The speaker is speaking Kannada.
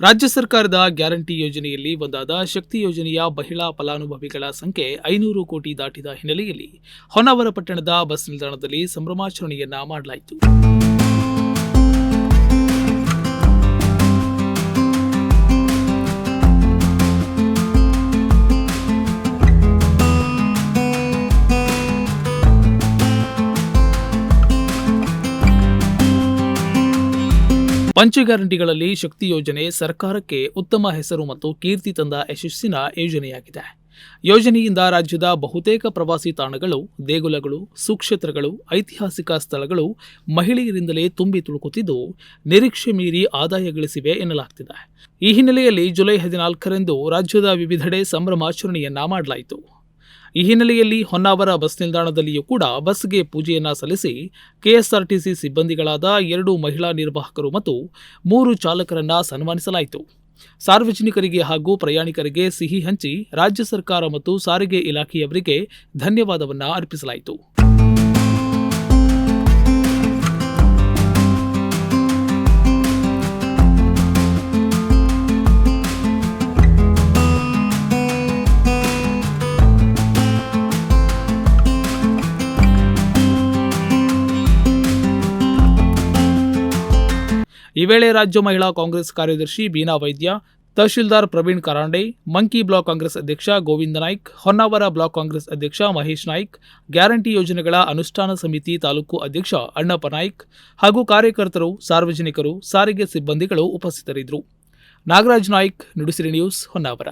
ರಾಜ್ಯ ಸರ್ಕಾರದ ಗ್ಯಾರಂಟಿ ಯೋಜನೆಯಲ್ಲಿ ಒಂದಾದ ಶಕ್ತಿ ಯೋಜನೆಯ ಮಹಿಳಾ ಫಲಾನುಭವಿಗಳ ಸಂಖ್ಯೆ ಐನೂರು ಕೋಟಿ ದಾಟಿದ ಹಿನ್ನೆಲೆಯಲ್ಲಿ ಹೊನ್ನಾವರ ಪಟ್ಟಣದ ಬಸ್ ನಿಲ್ದಾಣದಲ್ಲಿ ಸಂಭ್ರಮಾಚರಣೆಯನ್ನ ಮಾಡಲಾಯಿತು. ಪಂಚ ಗ್ಯಾರಂಟಿಗಳಲ್ಲಿ ಶಕ್ತಿ ಯೋಜನೆ ಸರ್ಕಾರಕ್ಕೆ ಉತ್ತಮ ಹೆಸರು ಮತ್ತು ಕೀರ್ತಿ ತಂದ ಯಶಸ್ಸಿನ ಯೋಜನೆಯಾಗಿದೆ. ಯೋಜನೆಯಿಂದ ರಾಜ್ಯದ ಬಹುತೇಕ ಪ್ರವಾಸಿ ತಾಣಗಳು, ದೇಗುಲಗಳು, ಸುಕ್ಷೇತ್ರಗಳು, ಐತಿಹಾಸಿಕ ಸ್ಥಳಗಳು ಮಹಿಳೆಯರಿಂದಲೇ ತುಂಬಿ ತುಳುಕುತ್ತಿದ್ದು ನಿರೀಕ್ಷೆ ಮೀರಿ ಆದಾಯ ಗಳಿಸಿವೆ ಎನ್ನಲಾಗ್ತಿದೆ. ಈ ಹಿನ್ನೆಲೆಯಲ್ಲಿ ಜುಲೈ ಹದಿನಾಲ್ಕರಂದು ರಾಜ್ಯದ ವಿವಿಧೆಡೆ ಸಂಭ್ರಮಾಚರಣೆಯನ್ನ ಮಾಡಲಾಯಿತು. ಈ ಹಿನ್ನೆಲೆಯಲ್ಲಿ ಹೊನ್ನಾವರ ಬಸ್ ನಿಲ್ದಾಣದಲ್ಲಿಯೂ ಕೂಡ ಬಸ್ಗೆ ಪೂಜೆಯನ್ನ ಸಲ್ಲಿಸಿ ಕೆಎಸ್ಆರ್ಟಿಸಿ ಸಿಬ್ಬಂದಿಗಳಾದ ಎರಡು ಮಹಿಳಾ ನಿರ್ವಾಹಕರು ಮತ್ತು ಮೂರು ಚಾಲಕರನ್ನ ಸನ್ಮಾನಿಸಲಾಯಿತು. ಸಾರ್ವಜನಿಕರಿಗೆ ಹಾಗೂ ಪ್ರಯಾಣಿಕರಿಗೆ ಸಿಹಿ ಹಂಚಿ ರಾಜ್ಯ ಸರ್ಕಾರ ಮತ್ತು ಸಾರಿಗೆ ಇಲಾಖೆಯವರಿಗೆ ಧನ್ಯವಾದವನ್ನ ಅರ್ಪಿಸಲಾಯಿತು. ಈ ವೇಳೆ ರಾಜ್ಯ ಮಹಿಳಾ ಕಾಂಗ್ರೆಸ್ ಕಾರ್ಯದರ್ಶಿ ಬೀನಾ ವೈದ್ಯ, ತಹಶೀಲ್ದಾರ್ ಪ್ರವೀಣ್ ಕರಾಂಡೆ, ಮಂಕಿ ಬ್ಲಾಕ್ ಕಾಂಗ್ರೆಸ್ ಅಧ್ಯಕ್ಷ ಗೋವಿಂದ ನಾಯ್ಕ್, ಹೊನ್ನಾವರ ಬ್ಲಾಕ್ ಕಾಂಗ್ರೆಸ್ ಅಧ್ಯಕ್ಷ ಮಹೇಶ್ ನಾಯ್ಕ್, ಗ್ಯಾರಂಟಿ ಯೋಜನೆಗಳ ಅನುಷ್ಠಾನ ಸಮಿತಿ ತಾಲೂಕು ಅಧ್ಯಕ್ಷ ಅಣ್ಣಪ್ಪ ನಾಯ್ಕ್ ಹಾಗೂ ಕಾರ್ಯಕರ್ತರು, ಸಾರ್ವಜನಿಕರು, ಸಾರಿಗೆ ಸಿಬ್ಬಂದಿಗಳು ಉಪಸ್ಥಿತರಿದ್ದರು. ನಾಗರಾಜ್ ನಾಯ್ಕ್, ನುಡಿಸಿರಿ ನ್ಯೂಸ್, ಹೊನ್ನಾವರ.